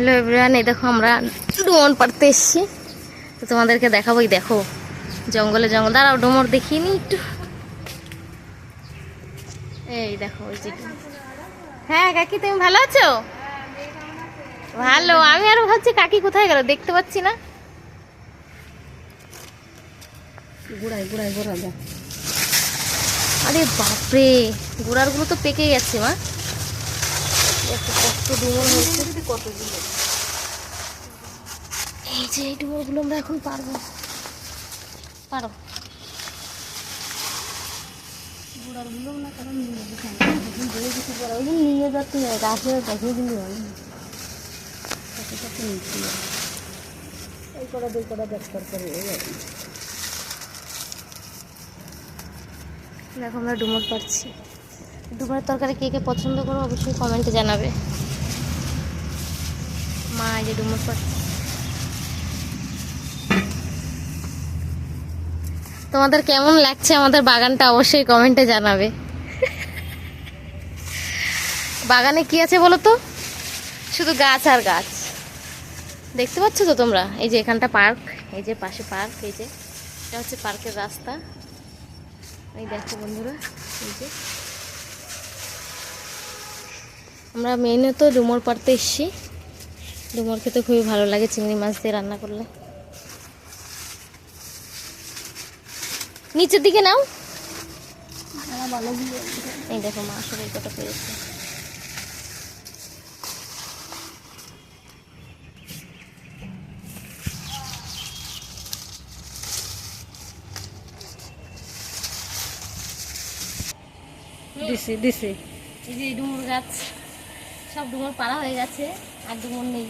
Hello everyone এই দেখো আমরা ডুমন পাড়তে এসেছি। তো তোমাদেরকে দেখাবোই দেখো। জঙ্গলে জঙ্গল। দাঁড়াও ডুমর দেখিয়ে নি একটু। এই দেখো ওই যে। হ্যাঁ কাকি তুমি ভালো আছো? ভালো। আমি আরও ভাবছি কাকি কোথায় গেল? দেখতে পাচ্ছি না। গুড়াই গুড়াই গুড়া যা। আরে বাপরে গোড়ারগুলো তো পেকে গেছে মা। এত কষ্ট ডুমুর হয়েছে। কতগুলো এই যে এই ডুমুরগুলো আমরা এখন পারব। পারো। না কারণ নিয়ে যেতে বলে দিতে পারো ওই জন্য নিয়ে দিলে হয় নিচ্ছি এই কটা দুই কটা দরকার করে এই আর কি। দেখো আমরা ডুমুর পাচ্ছি ডুমুরের তরকারি কে কে পছন্দ করো অবশ্যই কমেন্টে জানাবে। মা, এই যে ডুমুর তোমাদের কেমন লাগছে আমাদের বাগানটা অবশ্যই কমেন্টে জানাবে। বাগানে কি আছে বলো তো? শুধু গাছ আর গাছ। দেখতে পাচ্ছ তো তোমরা? এই যে এখানটা পার্ক, এই যে পাশে পার্ক, এই যে। এটা হচ্ছে পার্কের রাস্তা। এই দেখো বন্ধুরা, এই যে। আমরা মেনে তো ডুমোর পাড়তে এসছি। ডুমোর খেতে খুবই ভালো লাগে চিংড়ি মাছ দিয়ে রান্না করলে। নিচের দিকে নাও। এই দেখো মা এই কটা পেয়েছে। দিছি দিছি। এই যে ডুমুর গাছ। সব ডুমুর পাড়া হয়ে গেছে আর ডুমুর নেই।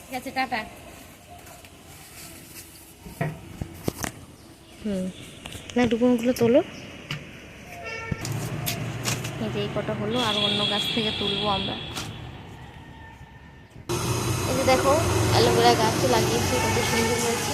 ঠিক আছে টাটা। হুম। না ডুমুরগুলো তোলো। এই যে এই কটা হলো আর অন্য গাছ থেকে তুলবো আমরা। এই যে দেখো অ্যালোভেরা গাছও লাগিয়েছি কত সুন্দর হয়েছে।